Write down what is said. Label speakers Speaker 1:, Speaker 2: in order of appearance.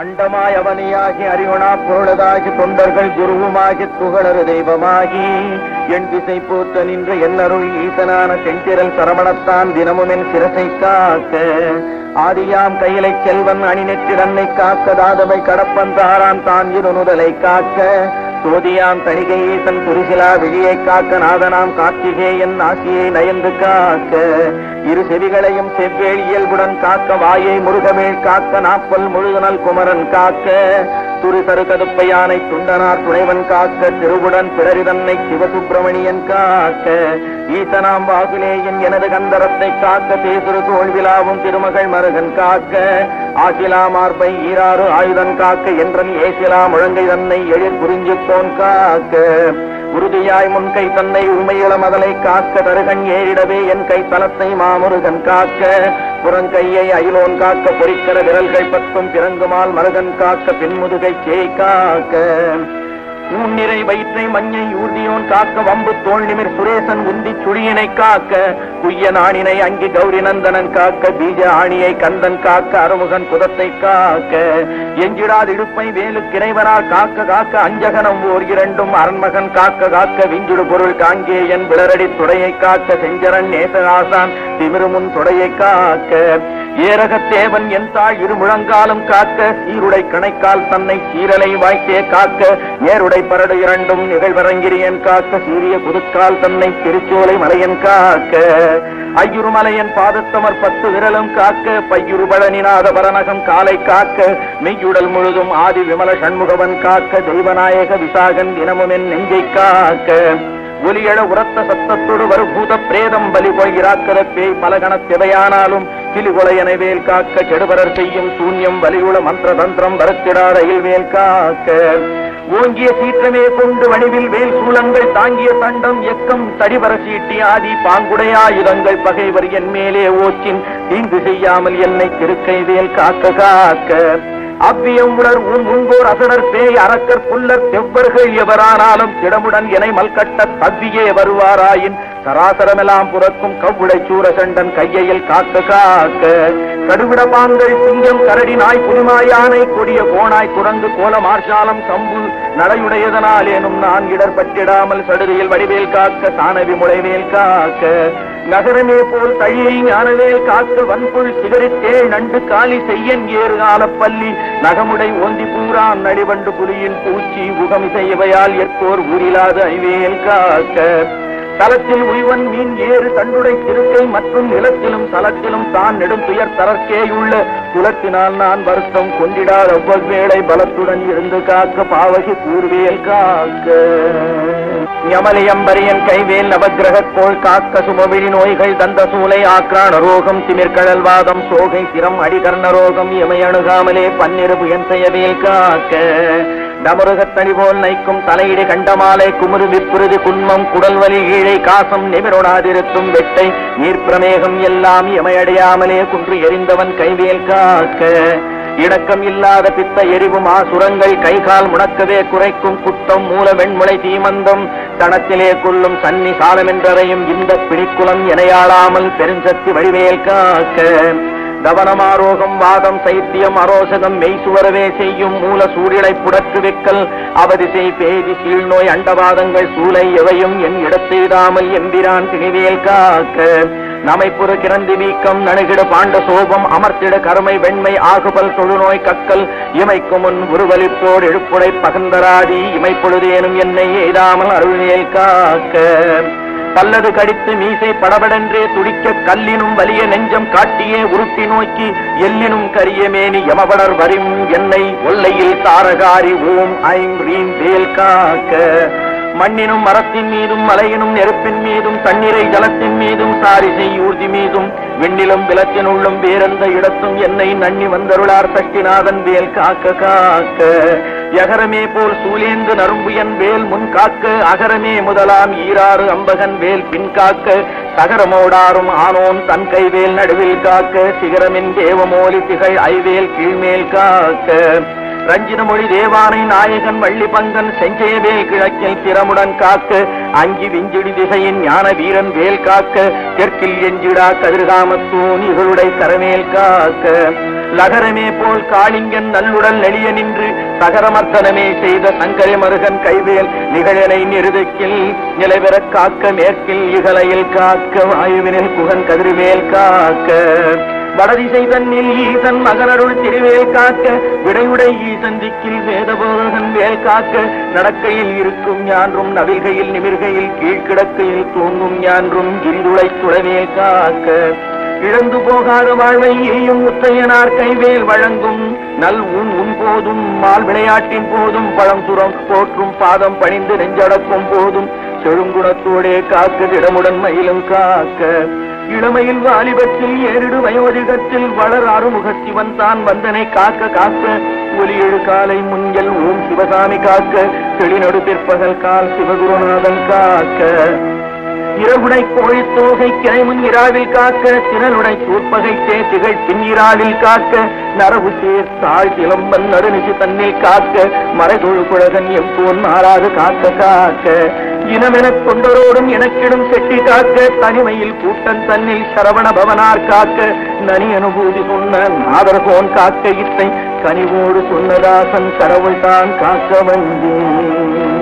Speaker 1: அண்டமாய் அவனியாகி அறிவனா பொருளதாகி தொண்டர்கள் குருவுமாகி துகளறு தெய்வமாகி என் திசை போத்த நின்ற என்னருள் ஈசனான செஞ்சிரல் சரவணத்தான் தினமும் என் சிரசை காக்க. ஆதியாம் கையிலை செல்வன் அணிநெற்றில் காக்க தாதவை கடப்பன் தாரான் தான் இருநுதலை காக்க. சோதியாம் தணிகையே தன் துரிசிலா விழியை காக்க நாதனாம் கார்த்திகேயன் ஆசியை நயந்து காக்க. இரு செவிகளையும் செவ்வேல் இயல்புடன் காக்க வாயை முருகமேல் காக்க நாப்பல் முழுதுனல் குமரன் காக்க. துரு தரு யானை துண்டனார் துணைவன் காக்க திருவுடன் பிடரிதன்னை சிவசுப்பிரமணியன் காக்க. ஈசனாம் வாகுலேயன் எனது கந்தரத்தை காக்க தேசுரு தோல்விழாவும் திருமகள் மருகன் காக்க. ஆசிலா மார்பை ஈராறு ஆயுதன் காக்க என்றன் ஏசிலா முழங்கை தன்னை எழில் குறிஞ்சுக்கோன் காக்க. உறுதியாய் முன்கை தன்னை உண்மையுள மதலை காக்க தருகன் ஏறிடவே என் கை தலத்தை மாமுருகன் காக்க. புறங்கையை அயிலோன் காக்க பொறிக்கிற விரல்கள் பத்தும் பிறங்குமால் மருகன் காக்க பின்முதுகை சேய் காக்க. ஊன்னிறை வயிற்றை மஞ்சை ஊர்தியோன் காக்க வம்பு தோல் நிமிர் சுரேசன் உந்தி சுழியினை காக்க குய்ய நாணினை அங்கி கௌரி நந்தனன் காக்க பீஜ ஆணியை கந்தன் காக்க அருமுகன் குதத்தை காக்க. எஞ்சிடாது இடுப்பை வேலு கிரைவரால் காக்க காக்க அஞ்சகனம் ஓர் இரண்டும் அரண்மகன் காக்க காக்க விஞ்சுடு பொருள் காங்கேயன் விளரடி துடையை காக்க செஞ்சரன் நேசராசான் திமிருமுன் துடையை காக்க. ஏரகத்தேவன் என் தாய் இருமுழங்காலும் காக்க சீருடை கணைக்கால் தன்னை சீரலை வாய்த்தே காக்க ஏருடை பரடு இரண்டும் நிகழ்வரங்கிரியன் காக்க சீரிய புதுக்கால் தன்னை திருச்சோலை மலையன் காக்க. ஐயுருமலையன் பாதத்தமர் பத்து விரலும் காக்க பையுறு பழனிநாத பரணகம் காலை காக்க மெய்யுடல் முழுதும் ஆதி விமல சண்முகவன் காக்க தெய்வநாயக விசாகன் தினமும் என் நெஞ்சை காக்க. ஒலியழ உரத்த சத்தத்தோடு வரும் பூத பிரேதம் பலி போய் இராக்கிற பேய் பலகண சிவையானாலும் கிளிகொலையனை வேல் காக்க கெடுபரர் செய்யும் சூன்யம் வலியுள மந்திர தந்திரம் வரத்திடாத வேல் காக்க. ஓங்கிய சீற்றமே கொண்டு வடிவில் வேல் சூலங்கள் தாங்கிய தண்டம் எக்கம் தடிவர சீட்டி ஆதி பாங்குடையாயுதங்கள் பகைவர் என் மேலே ஓச்சின் தீங்கு செய்யாமல் என்னை திருக்கை வேல் காக்க காக்க. அவ்வியம் உணர் உன் உங்கோர் அசடர் பேய் அரக்கர் புல்லர் செவ்வர்கள் எவரானாலும் திடமுடன் எனை மல்கட்ட தவ்வியே வருவாராயின். சராசரமெல்லாம் புறக்கும் கவ்வுடை சூரசண்டன் கையையில் காக்க காக்க. கடுவிட பாங்கள் சிங்கம் கரடி நாய் புதுமாயானை கொடிய கோணாய் குரங்கு கோல மார்ஷாலம் சம்பு நடையுடையதனால் எனும் நான் இடர்பட்டிடாமல் சடுதியில் வடிவேல் காக்க சாணவி முளைவேல் காக்க. நகரமே போல் தழியை ஞானவேல் காக்க வன்புள் சிகரித்தேள் நண்டு காலி செய்யன் ஏறு பள்ளி. நகமுடை ஒந்தி பூரான் நடிவண்டு புலியின் பூச்சி உகமிசை இவையால் எத்தோர் உரிலாத ஐவேல் காக்க. தலத்தில் உய்வன் மீன் ஏறு தண்டுடை திருக்கை மற்றும் நிலத்திலும் தலத்திலும் தான் நெடும் துயர் தரற்கேயுள்ள குலத்தினால் நான் வருத்தம் கொண்டிடார் அவ்வளவேளை பலத்துடன் இருந்து காக்க பாவகி கூர்வேல் காக்க. யமலியம்பரியன் கைவேல் நவக்கிரக கோள் காக்க சுமவிழி நோய்கள் தந்த சூலை ஆக்ராண ரோகம் திமிர்கடல் வாதம் சோகை திறம் அடிகர்ண ரோகம் இமையணுகாமலே பன்னிரு புயன் செய்யவேல் காக்க. டமருகத்தனி போல் நைக்கும் தலையீடு கண்டமாலை குமுறு விப்புறுதி குன்மம் குடல்வலி ஈழை காசம் நிமிரொடாதிருத்தும் வெட்டை நீர்ப்பிரமேகம் எல்லாம் இமையடையாமலே குன்று எரிந்தவன் கைவேல் காக்க. இடக்கம் இல்லாத பித்த எரிவும் ஆசுரங்கள் கைகால் முடக்கவே குறைக்கும் குத்தம் மூல வெண்முளை தீமந்தம் தனத்திலே கொள்ளும் சன்னி சாலமென்றரையும் இந்த பிடிக்குளம் எனையாளாமல் பெருஞ்சக்தி வடிவேல் காக்க. கவனமாரோகம் வாதம் சைத்தியம் அரோசகம் மெய்சுவரவே செய்யும் மூல சூழிலை புடற்று வெக்கல் அவதிசை பேதி சீழ்நோய் அண்டவாதங்கள் சூளை எவையும் என் இடத்தெய்தாமல் எம்பிரான் திணிவேல் காக்க. நமைப்புற கிரந்தி வீக்கம் நணுகிட பாண்ட சோபம் அமர்த்திட கருமை வெண்மை ஆகுபல் தொழுநோய் கக்கல் இமைக்கு முன் உருவலிப்போடு எழுப்புடை பகந்தராதி இமைப்பொழுதேனும் என்னை எய்தாமல் அருள்நேல் காக்க. பல்லது கடித்து மீசை படபடென்றே துடிக்க கல்லினும் வலிய நெஞ்சம் காட்டியே உருட்டி நோக்கி எல்லினும் கரியமேனி யமபடர் வரும் என்னை ஒல்லையில் தாரகாரி ஓம் ஐம் ரீம் வேல் காக்க. மண்ணினும் மரத்தின் மீதும் மலையினும் நெருப்பின் மீதும் தண்ணீரை ஜலத்தின் மீதும் சாரிசை ஊர்தி மீதும் விண்ணிலும் விளக்கினுள்ளும் வேறெந்த இடத்தும் என்னை நன்னி வந்தருளார் சக்திநாதன் வேல் காக்க காக்க. யகரமே போல் சூலேந்து நரும்புயன் வேல் முன் காக்க அகரமே முதலாம் ஈராறு அம்பகன் வேல் பின் காக்க. சகரமோடாரும் ஆனோன் தன் கைவேல் நடுவில் காக்க சிகரமின் தேவமோலி திகழ் ஐவேல் கீழ்மேல் காக்க. ரஞ்சித மொழி தேவானை நாயகன் வள்ளி பங்கன் செஞ்சேவே கிழக்கில் திறமுடன் காக்க அங்கி விஞ்சிடி திசையின் ஞான வீரன் வேல் காக்க தெற்கில் எஞ்சிடா கதிர்காமத்தூன் இவளுடைய கரமேல் காக்க. லகரமே போல் காளிங்கன் நல்லுடல் நெளிய நின்று சகரமர்த்தனமே செய்த சங்கரை மருகன் கைவேல் நிகழனை நிறுதக்கில் நிலைபெறக் காக்க மேற்கில் இகலையில் காக்க வாயுவினில் புகன் கதிர்வேல் காக்க. வடதிசை தன்னில் ஈசன் மகனருள் திருவேல் காக்க விடையுடை ஈசன் திக்கில் வேதபோதகன் வேல் காக்க நடக்கையில் இருக்கும் ஞான்றும் நவில்கையில் நிமிர்கையில் கீழ்கிடக்கையில் தூங்கும் ஞான்றும் கிரிதுளை துளவேல் காக்க. இழந்து போகாத வாழ்வை எய்யும் முத்தையனார் கைவேல் வழங்கும் நல் உன் உன் போதும் மால் விளையாட்டின் போதும் பழம் சுரம் போற்றும் பாதம் பணிந்து நெஞ்சடக்கும் போதும் செழுங்குணத்தோடே காக்க திடமுடன் மயிலும் காக்க. இளமையில் வாலிபத்தில் ஏறிடு வயோதிகத்தில் வளர் அறுமுக சிவன் தான் வந்தனை காக்க காக்க ஒலியெழு காலை முஞ்சல் ஓம் சிவசாமி காக்க தெளிநடு பிற்பகல் கால் சிவகுருநாதன் காக்க. இரவுடை கோழி தோகை கிளைமுன் இராவில் காக்க திரளுடை சூற்பகை தேசிகள் பின்னிராவில் காக்க நரவு சேர் தாழ் சிலம்பன் நடுநிசி தன்னில் காக்க மறைதொழு குழகன் எம்போன் மாறாது காக்க காக்க. இனமெனக் கொண்டரோடும் எனக்கிடும் செட்டி காக்க தனிமையில் கூட்டம் தன்னில் சரவண பவனார் காக்க நனி அனுபூதி சொன்ன நாதர்கோன் காக்க இத்தை கனிவோடு சொன்னதாசன் கடவுள் தான் காக்க வந்தேன்.